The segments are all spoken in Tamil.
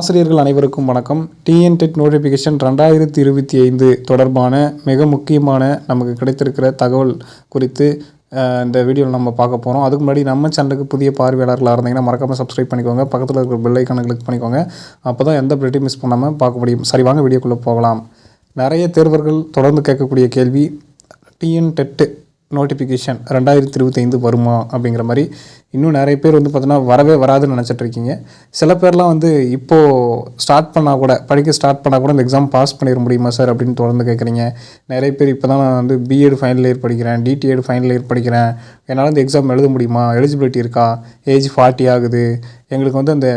ஆசிரியர்கள் அனைவருக்கும் வணக்கம். டிஎன்டெட் நோட்டிஃபிகேஷன் ரெண்டாயிரத்தி இருபத்தி ஐந்து தொடர்பான மிக முக்கியமான நமக்கு கிடைத்திருக்கிற தகவல் குறித்து இந்த வீடியோவில் நம்ம பார்க்க போகிறோம் அதுக்கு முன்னாடி நம்ம சேனலுக்கு புதிய பார்வையாளர்களாக இருந்தீங்கன்னா மறக்காமல் சப்ஸ்கிரைப் பண்ணிக்கோங்க. பக்கத்தில் இருக்கிற பெல் ஐக்கானை கிளிக் பண்ணிக்கோங்க. அப்போ தான் எந்த பிரிட்டி மிஸ் பண்ணாமல் பார்க்க முடியும். சரி வாங்க வீடியோக்குள்ளே போகலாம். நிறைய தேர்வர்கள் தொடர்ந்து கேட்கக்கூடிய கேள்வி டிஎன் டெட்டு நோட்டிஃபிகேஷன் ரெண்டாயிரத்தி இருபத்தைந்து வருமா அப்படிங்கிற மாதிரி இன்னும் நிறைய பேர் வந்து பார்த்தோன்னா வரவே வராதுன்னு நினச்சிட்டு இருக்கீங்க சில பேர்லாம் வந்து இப்போது ஸ்டார்ட் பண்ணால் கூட படிக்க ஸ்டார்ட் பண்ணால் கூட இந்த எக்ஸாம் பாஸ் பண்ணிட முடியுமா சார் அப்படின்னு தொடர்ந்து கேட்குறீங்க நிறைய பேர் இப்போ தான் நான் வந்து பிஎட் ஃபைனல் இயர் படிக்கிறேன் டிடிஎட் ஃபைனல் இயர் படிக்கிறேன். என்னால் இந்த எக்ஸாம் எழுத முடியுமா? எலிஜிபிலிட்டி இருக்கா? ஏஜ் ஃபார்ட்டி ஆகுது. எங்களுக்கு வந்து அந்த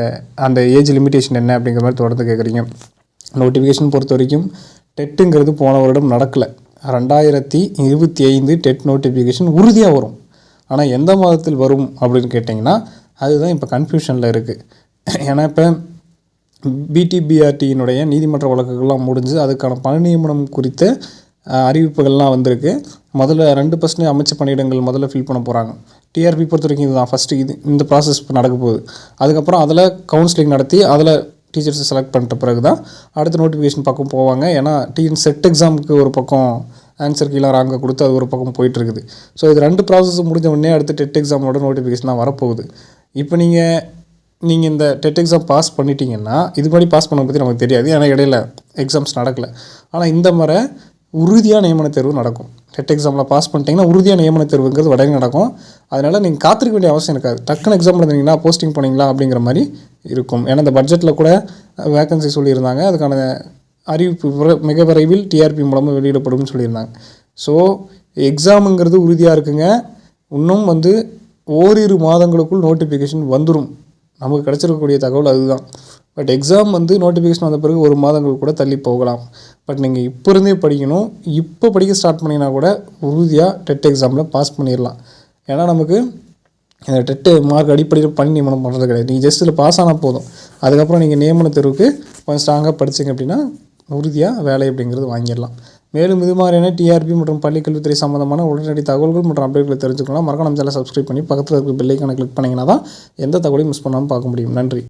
அந்த ஏஜ் லிமிட்டேஷன் என்ன அப்படிங்கிற மாதிரி தொடர்ந்து கேட்குறீங்க நோட்டிஃபிகேஷன் பொறுத்த வரைக்கும் டெட்டுங்கிறது போன வருடம் நடக்கலை. ரெண்டாயிரத்தி இருபத்தி ஐந்து டெட் நோட்டிஃபிகேஷன் உறுதியாக வரும். ஆனால் எந்த மாதத்தில் வரும் அப்படின்னு கேட்டிங்கன்னா அதுதான் இப்போ கன்ஃபியூஷனில் இருக்குது ஏன்னா இப்போ பிடிபிஆர்டியினுடைய நீதிமன்ற வழக்குகள்லாம் முடிஞ்சு அதுக்கான பணி நியமனம் குறித்த அறிவிப்புகள்லாம் வந்திருக்கு. முதல்ல ரெண்டு பர்சன்டேஜ் அமைச்சு பணியிடங்கள் முதல்ல ஃபில் பண்ண போகிறாங்க டிஆர்பி பொறுத்த வரைக்கும் இதுதான் ஃபஸ்ட்டு இது இந்த ப்ராசஸ் இப்போ நடக்க போகுது. அதுக்கப்புறம் அதில் கவுன்சிலிங் நடத்தி அதில் டீச்சர்ஸை செலக்ட் பண்ணிட்ட பிறகு தான் அடுத்த நோட்டிஃபிகேஷன் பக்கம் போவாங்க. ஏன்னா டிஎன் செட் எக்ஸாமுக்கு ஒரு பக்கம் ஆன்சர் கீழே ராங்கை கொடுத்து அது ஒரு பக்கம் போயிட்டுருக்குது. ஸோ இது ரெண்டு ப்ராசஸ் முடிஞ்ச உடனே அடுத்து டெட் எக்ஸாமோட நோட்டிஃபிகேஷன் தான் வரப்போகுது. இப்போ நீங்கள் நீங்கள் இந்த டெட் எக்ஸாம் பாஸ் பண்ணிட்டீங்கன்னா இது மாதிரி பாஸ் பண்ண பற்றி நமக்கு தெரியாது. ஏன்னா இடையில எக்ஸாம்ஸ் நடக்கலை. ஆனால் இந்த முறை உறுதியாக நியமன தேர்வு நடக்கும். டெட் எக்ஸாமில் பாஸ் பண்ணிட்டீங்கன்னா உறுதியாக நியமன தேர்வுங்கிறது உடனே நடக்கும். அதனால் நீங்கள் காத்திருக்க வேண்டிய அவசியம் இருக்காது. டக்குன்னு எக்ஸாம் எழுதுனீங்களா போஸ்டிங் போனீங்களா அப்படிங்கிற மாதிரி இருக்கும். ஏன்னா இந்த பட்ஜெட்டில் கூட வேகன்சி சொல்லியிருந்தாங்க. அதுக்கான அறிவிப்பு மிக விரைவில் டிஆர்பி மூலமாக வெளியிடப்படும்னு சொல்லியிருந்தாங்க. ஸோ எக்ஸாமுங்கிறது உறுதியாக இருக்குங்க. இன்னும் வந்து ஓரிரு மாதங்களுக்குள் நோட்டிஃபிகேஷன் வந்துடும் நமக்கு கிடச்சிருக்கக்கூடிய தகவல் அதுதான். பட் எக்ஸாம் வந்து நோட்டிஃபிகேஷன் வந்த பிறகு ஒரு மாதங்கள் கூட தள்ளி போகலாம். பட் நீங்கள் இப்போ இருந்தே படிக்கணும். இப்போ படிக்க ஸ்டார்ட் பண்ணிங்கன்னா கூட உறுதியாக டெட் எக்ஸாமில் பாஸ் பண்ணிடலாம் ஏன்னா நமக்கு இந்த டெட்டு மார்க் அடிப்படையில் பணி நியமனம் பண்ணுறது கிடையாது. நீங்கள் ஜஸ்ட் இதில் பாஸ் ஆனால் போதும். அதுக்கப்புறம் நீங்கள் நியமன தெருவுக்கு கொஞ்சம் ஸ்ட்ராங்காக படிச்சீங்க அப்படின்னா உறுதியாக வேலை அப்படிங்கிறது வாங்கிடலாம் மேலும் இது மாதிரியான டிஆர்பி மற்றும் பள்ளிக்கல்வித்துறை சம்மந்தமான உடனடி தகவல்கள் மற்றும் அப்டேட்களை தெரிஞ்சுக்கலாம் மறக்காம நம்ம சேனலை சப்ஸ்கிரைப் பண்ணி பக்கத்தில் இருக்கிற பெல்லைக்கான கிளிக் பண்ணிங்கன்னா தான் எந்த தகவலையும் மிஸ் பண்ணாமல் பார்க்க முடியும். நன்றி.